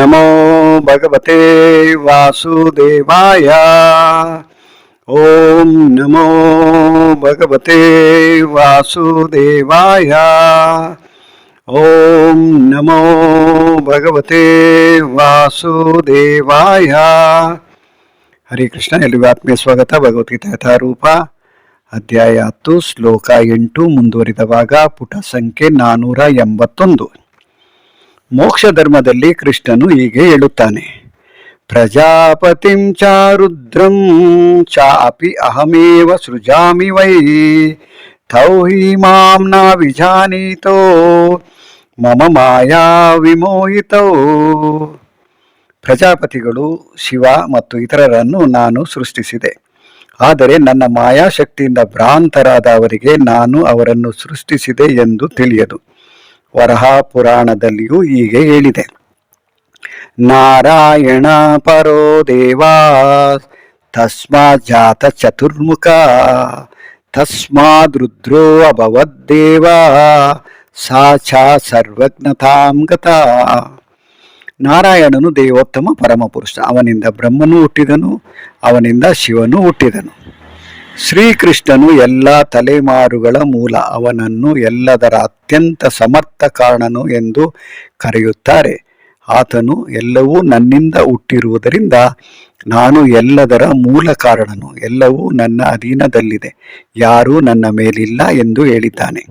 ನಮೋ ಭಗವತೆ ವಾಸುದೇವಾಯ ಓಂ ನಮೋ ಭಗವತೆ ವಾಸುದೇವಾಯ ಓಂ ನಮೋ ಭಗವತೆ ವಾಸುದೇವಾಯ ಹರಿ ಕೃಷ್ಣ ಎಲ್ಲಿಗೂ ಆತ್ಮೀಯ ಸ್ವಾಗತ ಭಗವದ್ಗೀತೆ ಯಥಾರೂಪ ಅಧ್ಯಾಯ ಹತ್ತು, ಶ್ಲೋಕ ಎಂಟು ಮುಂದುವರಿದ ಭಾಗ ಪುಟ ಸಂಖ್ಯೆ ನಾನೂರ ಎಂಬತ್ತೊಂದು. ಮೋಕ್ಷ ಧರ್ಮದಲ್ಲಿ ಕೃಷ್ಣನು ಹೀಗೆ ಹೇಳುತ್ತಾನೆ. ಪ್ರಜಾಪತಿಂ ಚಾರುದ್ರಂ ಚಾಪಿ ಅಹಮೇವ ಸೃಜಾಮಿ ವೈ ತೌಹಿ ಮಾಂ ವಿಜಾನೀತೋ, ಮಮ ಮಾಯಾ ವಿಮೋಹಿತೋ. ಪ್ರಜಾಪತಿಗಳು ಶಿವ ಮತ್ತು ಇತರರನ್ನು ನಾನು ಸೃಷ್ಟಿಸಿದೆ. ಆದರೆ ನನ್ನ ಮಾಯಾಶಕ್ತಿಯಿಂದ ಭ್ರಾಂತರಾದ ಅವರಿಗೆ ನಾನು ಅವರನ್ನು ಸೃಷ್ಟಿಸಿದೆ ಎಂದು ತಿಳಿಯದು. ವರಹ ಪುರಾಣದಲ್ಲಿಯೂ ಹೀಗೆ ಹೇಳಿದೆ. ನಾರಾಯಣ ಪರೋ ದೇವಾ, ತಸ್ಮಾ ಜಾತ ಚತುರ್ಮುಖ ತಸ್ಮಾದ್ ರುದ್ರೋ ಅಭವದ್ದೇವ ಸಾಚಾ ಸರ್ವಜ್ಞತಾಂ ಗತ. ನಾರಾಯಣನು ದೇವೋತ್ತಮ ಪರಮಪುರುಷ ಅವನಿಂದ ಬ್ರಹ್ಮನು ಹುಟ್ಟಿದನು, ಅವನಿಂದ ಶಿವನು ಹುಟ್ಟಿದನು. ಶ್ರೀಕೃಷ್ಣನು ಎಲ್ಲ ತಲೆಮಾರುಗಳ ಮೂಲ, ಅವನನ್ನು ಎಲ್ಲದರ ಅತ್ಯಂತ ಸಮರ್ಥ ಕಾರಣನು ಎಂದು ಕರೆಯುತ್ತಾರೆ. ಆತನು ಎಲ್ಲವೂ ನನ್ನಿಂದ ಹುಟ್ಟಿರುವುದರಿಂದ ನಾನು ಎಲ್ಲದರ ಮೂಲ ಕಾರಣನು, ಎಲ್ಲವೂ ನನ್ನ ಅಧೀನದಲ್ಲಿದೆ, ಯಾರೂ ನನ್ನ ಮೇಲಿಲ್ಲ ಎಂದು ಹೇಳಿದ್ದಾನೆ.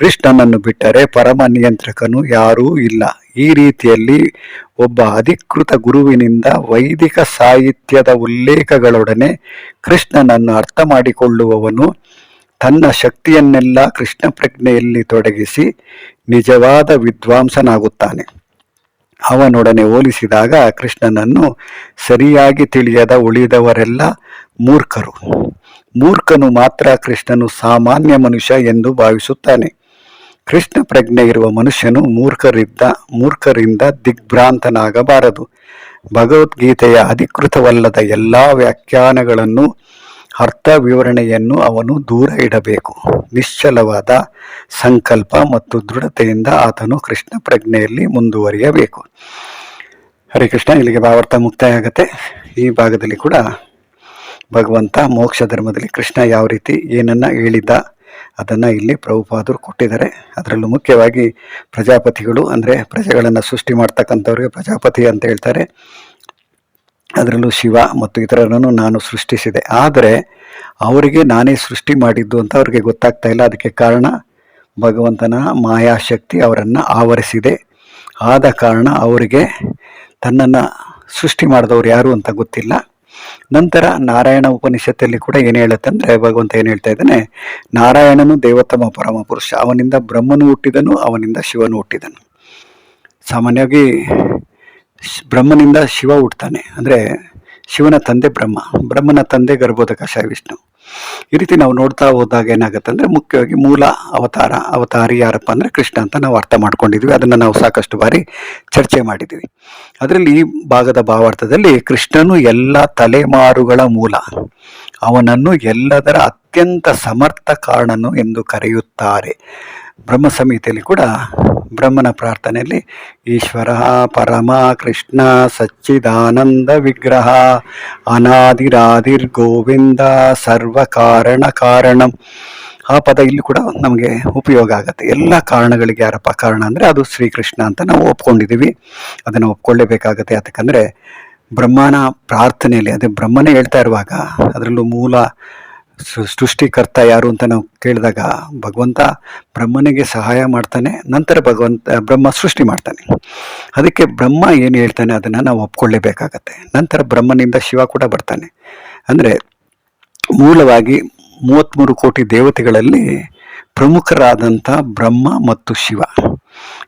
ಕೃಷ್ಣನನ್ನು ಬಿಟ್ಟರೆ ಪರಮ ನಿಯಂತ್ರಕನು ಯಾರೂ ಇಲ್ಲ. ಈ ರೀತಿಯಲ್ಲಿ ಒಬ್ಬ ಅಧಿಕೃತ ಗುರುವಿನಿಂದ ವೈದಿಕ ಸಾಹಿತ್ಯದ ಉಲ್ಲೇಖಗಳೊಡನೆ ಕೃಷ್ಣನನ್ನು ಅರ್ಥ ಮಾಡಿಕೊಳ್ಳುವವನು ತನ್ನ ಶಕ್ತಿಯನ್ನೆಲ್ಲ ಕೃಷ್ಣ ಪ್ರಜ್ಞೆಯಲ್ಲಿ ತೊಡಗಿಸಿ ನಿಜವಾದ ವಿದ್ವಾಂಸನಾಗುತ್ತಾನೆ. ಅವನೊಡನೆ ಹೋಲಿಸಿದಾಗ ಕೃಷ್ಣನನ್ನು ಸರಿಯಾಗಿ ತಿಳಿಯದ ಉಳಿದವರೆಲ್ಲ ಮೂರ್ಖರು. ಮೂರ್ಖನು ಮಾತ್ರ ಕೃಷ್ಣನು ಸಾಮಾನ್ಯ ಮನುಷ್ಯ ಎಂದು ಭಾವಿಸುತ್ತಾನೆ. ಕೃಷ್ಣ ಪ್ರಜ್ಞೆ ಇರುವ ಮನುಷ್ಯನು ಮೂರ್ಖರಿದ್ದ, ಮೂರ್ಖರಿಂದ ದಿಗ್ಭ್ರಾಂತನಾಗಬಾರದು. ಭಗವದ್ಗೀತೆಯ ಅಧಿಕೃತವಲ್ಲದ ಎಲ್ಲ ವ್ಯಾಖ್ಯಾನಗಳನ್ನು, ಅರ್ಥ ವಿವರಣೆಯನ್ನು ಅವನು ದೂರ ಇಡಬೇಕು. ನಿಶ್ಚಲವಾದ ಸಂಕಲ್ಪ ಮತ್ತು ದೃಢತೆಯಿಂದ ಆತನು ಕೃಷ್ಣ ಪ್ರಜ್ಞೆಯಲ್ಲಿ ಮುಂದುವರಿಯಬೇಕು. ಹರೇ ಕೃಷ್ಣ, ಇಲ್ಲಿಗೆ ಭಾವಾರ್ಥ ಮುಕ್ತಾಯ ಆಗುತ್ತೆ ಈ ಭಾಗದಲ್ಲಿ ಕೂಡ ಭಗವಂತ ಮೋಕ್ಷ ಧರ್ಮದಲ್ಲಿ ಕೃಷ್ಣ ಯಾವ ರೀತಿ ಏನನ್ನ ಹೇಳಿದ್ದ ಅದನ್ನು ಇಲ್ಲಿ ಪ್ರಭುಪಾದರು ಕೊಟ್ಟಿದ್ದಾರೆ. ಅದರಲ್ಲೂ ಮುಖ್ಯವಾಗಿ ಪ್ರಜಾಪತಿಗಳು, ಅಂದರೆ ಪ್ರಜೆಗಳನ್ನು ಸೃಷ್ಟಿ ಮಾಡ್ತಕ್ಕಂಥವ್ರಿಗೆ ಪ್ರಜಾಪತಿ ಅಂತ ಹೇಳ್ತಾರೆ. ಅದರಲ್ಲೂ ಶಿವ ಮತ್ತು ಇತರರನ್ನು ನಾನು ಸೃಷ್ಟಿಸಿದೆ. ಆದರೆ ಅವರಿಗೆ ನಾನೇ ಸೃಷ್ಟಿ ಮಾಡಿದ್ದು ಅಂತ ಅವರಿಗೆ ಗೊತ್ತಾಗ್ತಾ ಇಲ್ಲ. ಅದಕ್ಕೆ ಕಾರಣ ಭಗವಂತನ ಮಾಯಾಶಕ್ತಿ ಅವರನ್ನು ಆವರಿಸಿದೆ. ಆದ ಕಾರಣ ಅವರಿಗೆ ತನ್ನನ್ನು ಸೃಷ್ಟಿ ಮಾಡಿದವರು ಯಾರು ಅಂತ ಗೊತ್ತಿಲ್ಲ. ನಂತರ ನಾರಾಯಣ ಉಪನಿಷತ್ತಲ್ಲಿ ಕೂಡ ಏನು ಹೇಳುತ್ತೆ ಅಂದರೆ ಭಗವಂತ ಏನು ಹೇಳ್ತಾ ಇದ್ದಾನೆ? ನಾರಾಯಣನು ದೇವತಮ ಪರಮ ಪುರುಷ. ಅವನಿಂದ ಬ್ರಹ್ಮನು ಹುಟ್ಟಿದನು, ಅವನಿಂದ ಶಿವನು ಹುಟ್ಟಿದನು. ಸಾಮಾನ್ಯವಾಗಿ ಬ್ರಹ್ಮನಿಂದ ಶಿವ ಹುಟ್ಟುತ್ತಾನೆ ಅಂದರೆ ಶಿವನ ತಂದೆ ಬ್ರಹ್ಮ. ಬ್ರಹ್ಮನ ತಂದೆ ಗರ್ಭೋದಕ ವಿಷ್ಣು. ಈ ರೀತಿ ನಾವು ನೋಡ್ತಾ ಹೋದಾಗ ಏನಾಗುತ್ತೆ ಅಂದರೆ ಮುಖ್ಯವಾಗಿ ಮೂಲ ಅವತಾರ ಅವತಾರಿ ಯಾರಪ್ಪ ಅಂದರೆ ಕೃಷ್ಣ ಅಂತ ನಾವು ಅರ್ಥ ಮಾಡ್ಕೊಂಡಿದ್ವಿ. ಅದನ್ನು ನಾವು ಸಾಕಷ್ಟು ಬಾರಿ ಚರ್ಚೆ ಮಾಡಿದ್ವಿ. ಅದರಲ್ಲಿ ಈ ಭಾಗದ ಭಾವಾರ್ಥದಲ್ಲಿ ಕೃಷ್ಣನು ಎಲ್ಲ ತಲೆಮಾರುಗಳ ಮೂಲ. ಅವನನ್ನು ಎಲ್ಲದರ ಅತ್ಯಂತ ಸಮರ್ಥ ಕಾರಣನು ಎಂದು ಕರೆಯುತ್ತಾರೆ. ಬ್ರಹ್ಮ ಸಂಹಿತೆಯಲ್ಲಿ ಕೂಡ ಬ್ರಹ್ಮನ ಪ್ರಾರ್ಥನೆಯಲ್ಲಿ ಈಶ್ವರ, ಪರಮ, ಕೃಷ್ಣ, ಸಚ್ಚಿದಾನಂದ ವಿಗ್ರಹ, ಅನಾದಿರಾದಿರ್ ಗೋವಿಂದ ಸರ್ವ ಕಾರಣ. ಕಾರಣಂ ಆ ಪದ ಇಲ್ಲಿ ಕೂಡ ನಮಗೆ ಉಪಯೋಗ ಆಗುತ್ತೆ. ಎಲ್ಲ ಕಾರಣಗಳಿಗೆ ಯಾರಪ್ಪ ಕಾರಣ ಅಂದರೆ ಅದು ಶ್ರೀಕೃಷ್ಣ ಅಂತ ನಾವು ಒಪ್ಕೊಂಡಿದ್ದೀವಿ ಅದನ್ನು ಒಪ್ಕೊಳ್ಳೇಬೇಕಾಗತ್ತೆ. ಯಾಕಂದರೆ ಬ್ರಹ್ಮನ ಪ್ರಾರ್ಥನೆಯಲ್ಲಿ, ಅದೇ ಬ್ರಹ್ಮನೇ ಹೇಳ್ತಾ ಇರುವಾಗ, ಅದರಲ್ಲೂ ಮೂಲ ಸೃಷ್ಟಿಕರ್ತ ಯಾರು ಅಂತ ನಾವು ಕೇಳಿದಾಗ ಭಗವಂತ ಬ್ರಹ್ಮನಿಗೆ ಸಹಾಯ ಮಾಡ್ತಾನೆ, ನಂತರ ಭಗವಂತ ಬ್ರಹ್ಮ ಸೃಷ್ಟಿ ಮಾಡ್ತಾನೆ. ಅದಕ್ಕೆ ಬ್ರಹ್ಮ ಏನು ಹೇಳ್ತಾನೆ ಅದನ್ನು ನಾವು ಒಪ್ಕೊಳ್ಳೇಬೇಕಾಗತ್ತೆ. ನಂತರ ಬ್ರಹ್ಮನಿಂದ ಶಿವ ಕೂಡ ಬರ್ತಾನೆ. ಅಂದರೆ ಮೂಲವಾಗಿ ಮೂವತ್ತ್ಮೂರು ಕೋಟಿ ದೇವತೆಗಳಲ್ಲಿ ಪ್ರಮುಖರಾದಂಥ ಬ್ರಹ್ಮ ಮತ್ತು ಶಿವ.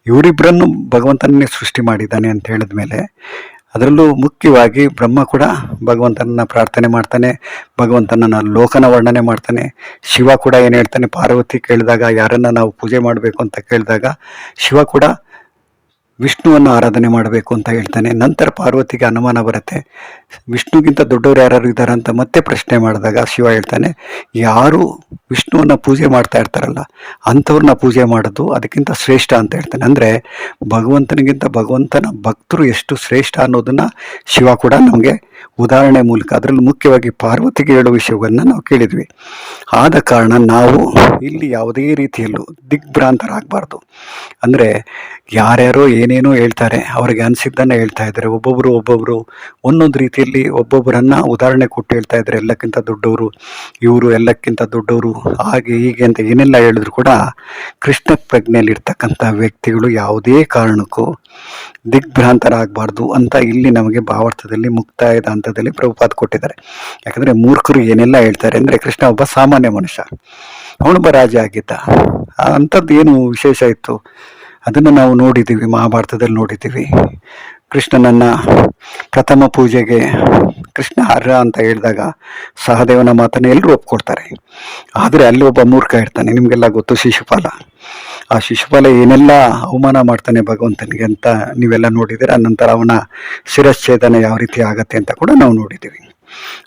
ಇವರಿಬ್ಬರನ್ನು ಭಗವಂತನೇ ಸೃಷ್ಟಿ ಮಾಡಿದ್ದಾನೆ ಅಂತ ಹೇಳಿದ ಮೇಲೆ ಅದರಲ್ಲೂ ಮುಖ್ಯವಾಗಿ ಬ್ರಹ್ಮ ಕೂಡ ಭಗವಂತನನ್ನ ಪ್ರಾರ್ಥನೆ ಮಾಡ್ತಾನೆ, ಭಗವಂತನನ್ನ ಲೋಕನ ವರ್ಣನೆ ಮಾಡ್ತಾನೆ, ಶಿವ ಕೂಡ ಏನು ಹೇಳ್ತಾನೆ, ಪಾರ್ವತಿ ಕೇಳಿದಾಗ ಯಾರನ್ನ ನಾವು ಪೂಜೆ ಮಾಡಬೇಕು ಅಂತ ಕೇಳಿದಾಗ ಶಿವ ಕೂಡ ವಿಷ್ಣುವನ್ನು ಆರಾಧನೆ ಮಾಡಬೇಕು ಅಂತ ಹೇಳ್ತಾನೆ. ನಂತರ ಪಾರ್ವತಿಗೆ ಅನುಮಾನ ಬರುತ್ತೆ, ವಿಷ್ಣುಗಿಂತ ದೊಡ್ಡವರು ಯಾರು ಇದ್ದಾರೆ ಅಂತ ಮತ್ತೆ ಪ್ರಶ್ನೆ ಮಾಡಿದಾಗ ಶಿವ ಹೇಳ್ತಾನೆ, ಯಾರು ವಿಷ್ಣುವನ್ನ ಪೂಜೆ ಮಾಡ್ತಾ ಇರ್ತಾರಲ್ಲ, ಅಂಥವ್ರನ್ನ ಪೂಜೆ ಮಾಡೋದು ಅದಕ್ಕಿಂತ ಶ್ರೇಷ್ಠ ಅಂತ ಹೇಳ್ತಾನೆ. ಅಂದರೆ ಭಗವಂತನಿಗಿಂತ ಭಗವಂತನ ಭಕ್ತರು ಎಷ್ಟು ಶ್ರೇಷ್ಠ ಅನ್ನೋದನ್ನು ಶಿವ ಕೂಡ ನಮಗೆ ಉದಾಹರಣೆ ಮೂಲಕ, ಅದರಲ್ಲಿ ಮುಖ್ಯವಾಗಿ ಪಾರ್ವತಿಗೆ ಹೇಳುವ ವಿಷಯವನ್ನು ನಾವು ಕೇಳಿದ್ವಿ. ಆದ ಕಾರಣ ನಾವು ಇಲ್ಲಿ ಯಾವುದೇ ರೀತಿಯಲ್ಲೂ ದಿಗ್ಭ್ರಾಂತರಾಗಬಾರ್ದು. ಅಂದರೆ ಯಾರ್ಯಾರೋ ಏನೇನೋ ಹೇಳ್ತಾರೆ, ಅವ್ರಿಗೆ ಅನಿಸಿದ್ದನ್ನು ಹೇಳ್ತಾ ಇದ್ದಾರೆ. ಒಬ್ಬೊಬ್ಬರು ಒಬ್ಬೊಬ್ಬರು ಒಂದೊಂದು ರೀತಿಯಲ್ಲಿ ಒಬ್ಬೊಬ್ಬರನ್ನು ಉದಾಹರಣೆ ಕೊಟ್ಟು ಹೇಳ್ತಾ ಇದ್ದಾರೆ. ಎಲ್ಲಕ್ಕಿಂತ ದೊಡ್ಡವರು, ಇವರು ಎಲ್ಲಕ್ಕಿಂತ ದೊಡ್ಡವರು ಹಾಗೆ ಹೀಗೆ ಅಂತ ಏನೆಲ್ಲ ಹೇಳಿದ್ರು ಕೂಡ ಕೃಷ್ಣ ಪ್ರಜ್ಞೆಯಲ್ಲಿರ್ತಕ್ಕಂಥ ವ್ಯಕ್ತಿಗಳು ಯಾವುದೇ ಕಾರಣಕ್ಕೂ ದಿಗ್ಭ್ರಾಂತರಾಗಬಾರ್ದು ಅಂತ ಇಲ್ಲಿ ನಮಗೆ ಭಾವಾರ್ಥದಲ್ಲಿ, ಮುಕ್ತಾಯದ ಹಂತದಲ್ಲಿ ಪ್ರಭುಪಾತ್ ಕೊಟ್ಟಿದ್ದಾರೆ. ಯಾಕಂದರೆ ಮೂರ್ಖರು ಏನೆಲ್ಲ ಹೇಳ್ತಾರೆ ಅಂದರೆ ಕೃಷ್ಣ ಒಬ್ಬ ಸಾಮಾನ್ಯ ಮನುಷ್ಯ, ಅವನೊಬ್ಬ ರಾಜ ಆಗಿದ್ದ. ಅಂಥದ್ದು ಏನು ವಿಶೇಷ ಇತ್ತು? ಅದನ್ನು ನಾವು ನೋಡಿದ್ದೀವಿ, ಮಹಾಭಾರತದಲ್ಲಿ ನೋಡಿದ್ದೀವಿ. ಕೃಷ್ಣನನ್ನು ಪ್ರಥಮ ಪೂಜೆಗೆ ಕೃಷ್ಣ ಅರ್ಹ ಅಂತ ಹೇಳಿದಾಗ ಸಹದೇವನ ಮಾತನ್ನು ಎಲ್ಲರೂ ಒಪ್ಕೊಡ್ತಾರೆ. ಆದರೆ ಅಲ್ಲಿ ಒಬ್ಬ ಮೂರ್ಖ ಇರ್ತಾನೆ, ನಿಮಗೆಲ್ಲ ಗೊತ್ತು ಶಿಶುಪಾಲ. ಆ ಶಿಶುಪಾಲ ಏನೆಲ್ಲ ಅವಮಾನ ಮಾಡ್ತಾನೆ ಭಗವಂತನಿಗೆ ಅಂತ ನೀವೆಲ್ಲ ನೋಡಿದ್ದೀರ? ನಂತರ ಅವನ ಶಿರಶ್ಛೇದನ ಯಾವ ರೀತಿ ಆಗತ್ತೆ ಅಂತ ಕೂಡ ನಾವು ನೋಡಿದ್ದೀವಿ.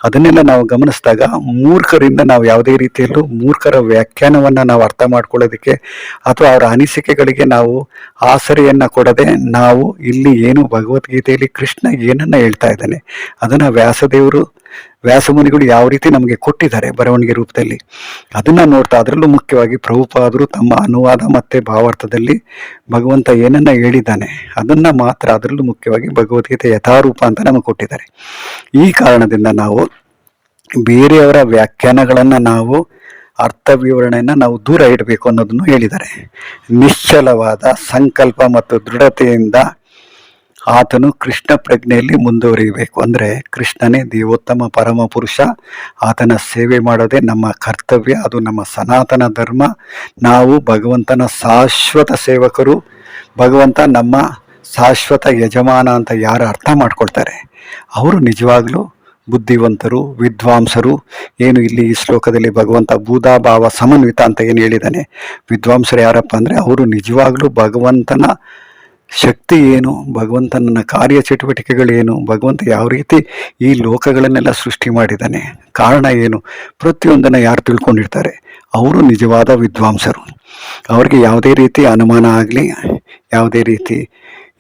ಅದನ್ನೆಲ್ಲ ನಾವು ಗಮನಿಸಿದಾಗ ಮೂರ್ಖರಿಂದ ನಾವು ಯಾವುದೇ ರೀತಿಯಲ್ಲೂ ಮೂರ್ಖರ ವ್ಯಾಖ್ಯಾನವನ್ನು ನಾವು ಅರ್ಥ ಮಾಡ್ಕೊಳ್ಳೋದಕ್ಕೆ ಅಥವಾ ಅವರ ಅನಿಸಿಕೆಗಳಿಗೆ ನಾವು ಆಸರೆಯನ್ನು ಕೊಡದೆ ನಾವು ಇಲ್ಲಿ ಏನು ಭಗವದ್ಗೀತೆಯಲ್ಲಿ ಕೃಷ್ಣ ಏನನ್ನ ಹೇಳ್ತಾ ಇದ್ದಾನೆ, ಅದನ್ನು ವ್ಯಾಸದೇವರು ವ್ಯಾಸಮುನಿಗಳು ಯಾವ ರೀತಿ ನಮಗೆ ಕೊಟ್ಟಿದ್ದಾರೆ ಬರವಣಿಗೆ ರೂಪದಲ್ಲಿ, ಅದನ್ನ ನೋಡ್ತಾ ಅದರಲ್ಲೂ ಮುಖ್ಯವಾಗಿ ಪ್ರಭುಪಾದರು ತಮ್ಮ ಅನುವಾದ ಮತ್ತೆ ಭಾವಾರ್ಥದಲ್ಲಿ ಭಗವಂತ ಏನನ್ನ ಹೇಳಿದ್ದಾನೆ, ಅದನ್ನ ಮಾತ್ರ ಅದರಲ್ಲೂ ಮುಖ್ಯವಾಗಿ ಭಗವದ್ಗೀತೆ ಯಥಾರೂಪ ಅಂತ ನಮಗೆ ಕೊಟ್ಟಿದ್ದಾರೆ. ಈ ಕಾರಣದಿಂದ ನಾವು ಬೇರೆಯವರ ವ್ಯಾಖ್ಯಾನಗಳನ್ನು ನಾವು, ಅರ್ಥ ವಿವರಣೆಯನ್ನು ನಾವು ದೂರ ಇಡಬೇಕು ಅನ್ನೋದನ್ನು ಹೇಳಿದ್ದಾರೆ. ನಿಶ್ಚಲವಾದ ಸಂಕಲ್ಪ ಮತ್ತು ದೃಢತೆಯಿಂದ ಆತನು ಕೃಷ್ಣ ಪ್ರಜ್ಞೆಯಲ್ಲಿ ಮುಂದುವರಿಯಬೇಕು. ಅಂದರೆ ಕೃಷ್ಣನೇ ದೇವೋತ್ತಮ ಪರಮ ಪುರುಷ. ಆತನ ಸೇವೆ ಮಾಡೋದೇ ನಮ್ಮ ಕರ್ತವ್ಯ, ಅದು ನಮ್ಮ ಸನಾತನ ಧರ್ಮ. ನಾವು ಭಗವಂತನ ಶಾಶ್ವತ ಸೇವಕರು. ಭಗವಂತ ನಮ್ಮ ಶಾಶ್ವತ ಯಜಮಾನ ಅಂತ ಯಾರು ಅರ್ಥ ಮಾಡ್ಕೊಳ್ತಾರೆ? ಅವರು ನಿಜವಾಗ್ಲೂ ಬುದ್ಧಿವಂತರು, ವಿದ್ವಾಂಸರು. ಏನು ಇಲ್ಲಿ ಈ ಶ್ಲೋಕದಲ್ಲಿ ಭಗವಂತ ಭೂದಾಭಾವ ಸಮನ್ವಿತ ಅಂತ ಏನು ಹೇಳಿದ್ದಾನೆ? ವಿದ್ವಾಂಸರು ಯಾರಪ್ಪ ಅಂದರೆ ಅವರು ನಿಜವಾಗ್ಲೂ ಭಗವಂತನ ಶಕ್ತಿ ಏನು? ಭಗವಂತನ ಕಾರ್ಯ ಚಟುವಟಿಕೆಗಳೇನು? ಭಗವಂತ ಯಾವ ರೀತಿ ಈ ಲೋಕಗಳನ್ನೆಲ್ಲ ಸೃಷ್ಟಿ ಮಾಡಿದ್ದಾನೆ? ಕಾರಣ ಏನು? ಪ್ರತಿಯೊಂದನ್ನು ಯಾರು ತಿಳ್ಕೊಂಡಿರ್ತಾರೆ? ಅವರು ನಿಜವಾದ ವಿದ್ವಾಂಸರು. ಅವ್ರಿಗೆ ಯಾವುದೇ ರೀತಿ ಅನುಮಾನ ಆಗಲಿ, ಯಾವುದೇ ರೀತಿ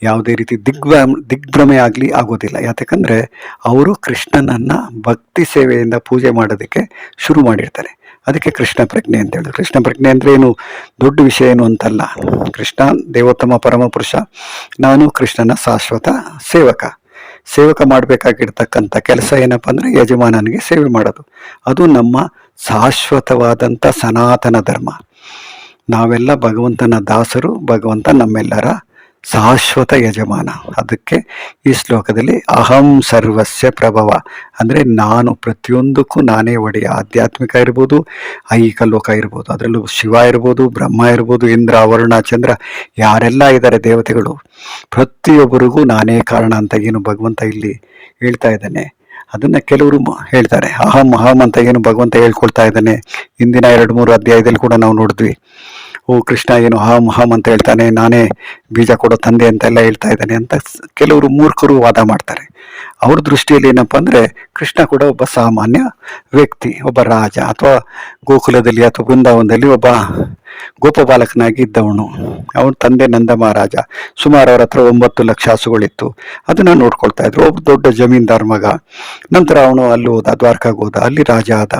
ಯಾವುದೇ ರೀತಿ ದಿಗ್ಭ್ರ ದಿಗ್ಭ್ರಮೆ ಆಗಲಿ ಆಗೋದಿಲ್ಲ. ಯಾಕಂದರೆ ಅವರು ಕೃಷ್ಣನನ್ನು ಭಕ್ತಿ ಸೇವೆಯಿಂದ ಪೂಜೆ ಮಾಡೋದಕ್ಕೆ ಶುರು ಮಾಡಿರ್ತಾರೆ. ಅದಕ್ಕೆ ಕೃಷ್ಣ ಪ್ರಜ್ಞೆ ಅಂತ ಹೇಳಿದ್ರು. ಕೃಷ್ಣ ಪ್ರಜ್ಞೆ ಅಂದರೆ ಏನು? ದೊಡ್ಡ ವಿಷಯ ಏನು ಅಂತಲ್ಲ. ಕೃಷ್ಣ ದೇವೋತ್ತಮ ಪರಮಪುರುಷ ನಾನು ಕೃಷ್ಣನ ಶಾಶ್ವತ ಸೇವಕ. ಸೇವಕ ಮಾಡಬೇಕಾಗಿರ್ತಕ್ಕಂಥ ಕೆಲಸ ಏನಪ್ಪ ಅಂದರೆ ಯಜಮಾನನಿಗೆ ಸೇವೆ ಮಾಡೋದು. ಅದು ನಮ್ಮ ಶಾಶ್ವತವಾದಂಥ ಸನಾತನ ಧರ್ಮ. ನಾವೆಲ್ಲ ಭಗವಂತನ ದಾಸರು, ಭಗವಂತ ನಮ್ಮೆಲ್ಲರ ಶಾಶ್ವತ ಯಜಮಾನ. ಅದಕ್ಕೆ ಈ ಶ್ಲೋಕದಲ್ಲಿ ಅಹಂ ಸರ್ವಸ್ಯ ಪ್ರಭವ. ಅಂದರೆ ನಾನು ಪ್ರತಿಯೊಂದಕ್ಕೂ ನಾನೇ ಒಡೆಯ. ಆಧ್ಯಾತ್ಮಿಕ ಇರ್ಬೋದು, ಐಹಿಕ ಲೋಕ ಇರ್ಬೋದು, ಅದರಲ್ಲೂ ಶಿವ ಇರ್ಬೋದು, ಬ್ರಹ್ಮ ಇರ್ಬೋದು, ಇಂದ್ರ, ವರುಣ, ಚಂದ್ರ, ಯಾರೆಲ್ಲ ಇದ್ದಾರೆ ದೇವತೆಗಳು. ಪ್ರತಿಯೊಬ್ಬರಿಗೂ ನಾನೇ ಕಾರಣ ಅಂತ ಏನು ಭಗವಂತ ಇಲ್ಲಿ ಹೇಳ್ತಾ ಇದ್ದಾನೆ. ಅದನ್ನು ಕೆಲವರು ಹೇಳ್ತಾರೆ. ಅಹಂ ಅಹಂ ಅಂತ ಏನು ಭಗವಂತ ಹೇಳ್ಕೊಳ್ತಾ ಇದ್ದಾನೆ. ಇಂದಿನ ಎರಡು, ಮೂರು ಅಧ್ಯಾಯದಲ್ಲಿ ಕೂಡ ನಾವು ನೋಡಿದ್ವಿ. ಓ ಕೃಷ್ಣ, ಏನು ಹಾಮ್ ಹಾಮ್ ಅಂತ ಹೇಳ್ತಾನೆ, ನಾನೇ ಬೀಜ ಕೊಡೋ ತಂದೆ ಅಂತೆಲ್ಲ ಹೇಳ್ತಾ ಇದ್ದಾನೆ ಅಂತ ಕೆಲವರು ಮೂರ್ಖರು ವಾದ ಮಾಡ್ತಾರೆ. ಅವ್ರ ದೃಷ್ಟಿಯಲ್ಲಿ ಏನಪ್ಪ ಅಂದರೆ, ಕೃಷ್ಣ ಕೂಡ ಒಬ್ಬ ಸಾಮಾನ್ಯ ವ್ಯಕ್ತಿ, ಒಬ್ಬ ರಾಜ ಅಥವಾ ಗೋಕುಲದಲ್ಲಿ ಅಥವಾ ಬೃಂದಾವನದಲ್ಲಿ ಒಬ್ಬ ಗೋಪಬಾಲಕನಾಗಿ ಇದ್ದವನು. ಅವನ ತಂದೆ ನಂದ ಮಹಾರಾಜ. ಸುಮಾರು ಅವರ ಹತ್ರ ಒಂಬತ್ತು ಲಕ್ಷ ಹಸುಗಳಿತ್ತು. ಅದನ್ನ ನೋಡ್ಕೊಳ್ತಾ ಇದ್ರು. ಒಬ್ಬ ದೊಡ್ಡ ಜಮೀನ್ದಾರ್ ಮಗ. ನಂತರ ಅವನು ಅಲ್ಲಿ ಹೋದ, ದ್ವಾರಕಾಗ ಹೋದ. ಅಲ್ಲಿ ರಾಜ ಆದ.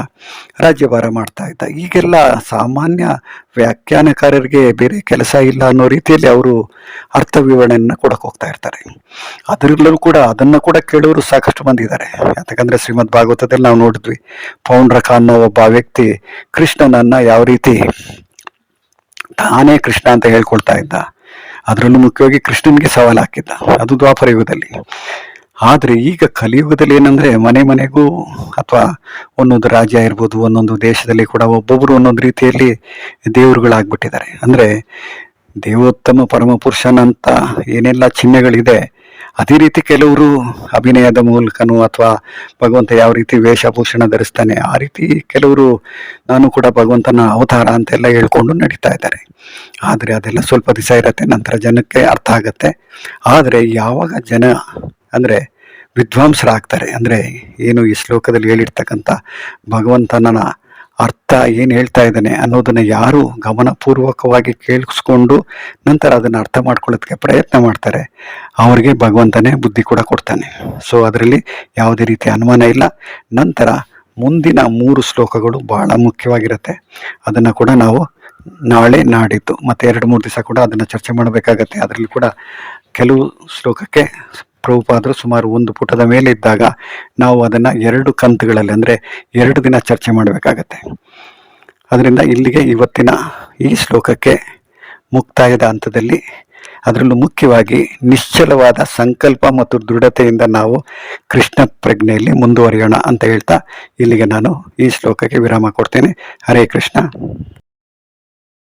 ರಾಜ್ಯಭಾರ ಮಾಡ್ತಾ ಇದ್ದ. ಈಗೆಲ್ಲ ಸಾಮಾನ್ಯ ವ್ಯಾಖ್ಯಾನಕಾರರಿಗೆ ಬೇರೆ ಕೆಲಸ ಇಲ್ಲ ಅನ್ನೋ ರೀತಿಯಲ್ಲಿ ಅವರು ಅರ್ಥ ವಿವರಣೆಯನ್ನು ಕೊಡಕ್ಕೆ ಹೋಗ್ತಾ ಇರ್ತಾರೆ. ಅದರಲ್ಲೂ ಕೂಡ ಅದನ್ನು ಕೂಡ ಕೇಳೋರು ಸಾಕಷ್ಟು ಬಂದಿದ್ದಾರೆ ಯಾಕಂದರೆ ಶ್ರೀಮದ್ ಭಾಗವತದಲ್ಲಿ ನಾವು ನೋಡಿದ್ವಿ ಪೌಂಡ್ರಕ ಅನ್ನೋ ಒಬ್ಬ ವ್ಯಕ್ತಿ ಕೃಷ್ಣನನ್ನು ಯಾವ ರೀತಿ ತಾನೇ ಕೃಷ್ಣ ಅಂತ ಹೇಳ್ಕೊಳ್ತಾ ಇದ್ದ. ಅದರಲ್ಲೂ ಮುಖ್ಯವಾಗಿ ಕೃಷ್ಣನಿಗೆ ಸವಾಲು ಹಾಕಿದ್ದ. ಅದು ದ್ವಾಪರ ಯುಗದಲ್ಲಿ ಆದರೆ ಈಗ ಕಲಿಯುಗದಲ್ಲಿ ಏನಂದ್ರೆ ಮನೆ ಮನೆಗೂ ಅಥವಾ ಒಂದೊಂದು ರಾಜ್ಯ ಇರ್ಬೋದು, ಒಂದೊಂದು ದೇಶದಲ್ಲಿ ಕೂಡ ಒಬ್ಬೊಬ್ಬರು ಒಂದೊಂದು ರೀತಿಯಲ್ಲಿ ದೇವರುಗಳಾಗ್ಬಿಟ್ಟಿದ್ದಾರೆ. ಅಂದ್ರೆ ದೇವೋತ್ತಮ ಪರಮಪುರುಷನಂತ ಏನೆಲ್ಲ ಚಿಹ್ನೆಗಳಿದೆ ಅದೇ ರೀತಿ ಕೆಲವರು ಅಭಿನಯದ ಮೂಲಕನೂ ಅಥವಾ ಭಗವಂತ ಯಾವ ರೀತಿ ವೇಷಭೂಷಣ ಧರಿಸ್ತಾನೆ ಆ ರೀತಿ ಕೆಲವರು ನಾನು ಕೂಡ ಭಗವಂತನ ಅವತಾರ ಅಂತೆಲ್ಲ ಹೇಳ್ಕೊಂಡು ನಡೀತಾ ಇದ್ದಾರೆ. ಆದರೆ ಅದೆಲ್ಲ ಸ್ವಲ್ಪ ದಿವಸ ಇರತ್ತೆ, ನಂತರ ಜನಕ್ಕೆ ಅರ್ಥ ಆಗುತ್ತೆ. ಆದರೆ ಯಾವಾಗ ಜನ ಅಂದರೆ ವಿದ್ವಾಂಸರಾಗ್ತಾರೆ, ಅಂದರೆ ಏನು ಈ ಶ್ಲೋಕದಲ್ಲಿ ಹೇಳಿರ್ತಕ್ಕಂಥ ಭಗವಂತನ ಅರ್ಥ ಏನು ಹೇಳ್ತಾ ಇದ್ದಾನೆ ಅನ್ನೋದನ್ನು ಯಾರು ಗಮನಪೂರ್ವಕವಾಗಿ ಕೇಳಿಸ್ಕೊಂಡು ನಂತರ ಅದನ್ನು ಅರ್ಥ ಮಾಡ್ಕೊಳ್ಳೋದಕ್ಕೆ ಪ್ರಯತ್ನ ಮಾಡ್ತಾರೆ. ಅವರಿಗೆ ಭಗವಂತನೇ ಬುದ್ಧಿ ಕೂಡ ಕೊಡ್ತಾನೆ. ಸೊ ಅದರಲ್ಲಿ ಯಾವುದೇ ರೀತಿಯ ಅನುಮಾನ ಇಲ್ಲ. ನಂತರ ಮುಂದಿನ ಮೂರು ಶ್ಲೋಕಗಳು ಬಹಳ ಮುಖ್ಯವಾಗಿರುತ್ತೆ. ಅದನ್ನು ಕೂಡ ನಾವು ನಾಳೆ ನಾಡಿದ್ದು, ಮತ್ತು ಎರಡು ಮೂರು ದಿವಸ ಕೂಡ ಅದನ್ನು ಚರ್ಚೆ ಮಾಡಬೇಕಾಗತ್ತೆ. ಅದರಲ್ಲಿ ಕೂಡ ಕೆಲವು ಶ್ಲೋಕಕ್ಕೆ ಪ್ರಭುಪಾದರು ಸುಮಾರು ಒಂದು ಪುಟದ ಮೇಲೆ ಇದ್ದಾಗ ನಾವು ಅದನ್ನು ಎರಡು ಕಂತುಗಳಲ್ಲಿ, ಅಂದರೆ ಎರಡು ದಿನ ಚರ್ಚೆ ಮಾಡಬೇಕಾಗತ್ತೆ. ಅದರಿಂದ ಇಲ್ಲಿಗೆ ಇವತ್ತಿನ ಈ ಶ್ಲೋಕಕ್ಕೆ ಮುಕ್ತಾಯದ ಹಂತದಲ್ಲಿ ಅದರಲ್ಲೂ ಮುಖ್ಯವಾಗಿ ನಿಶ್ಚಲವಾದ ಸಂಕಲ್ಪ ಮತ್ತು ದೃಢತೆಯಿಂದ ನಾವು ಕೃಷ್ಣ ಪ್ರಜ್ಞೆಯಲ್ಲಿ ಮುಂದುವರಿಯೋಣ ಅಂತ ಹೇಳ್ತಾ ಇಲ್ಲಿಗೆ ನಾನು ಈ ಶ್ಲೋಕಕ್ಕೆ ವಿರಾಮ ಕೊಡ್ತೇನೆ. ಹರೇ ಕೃಷ್ಣ.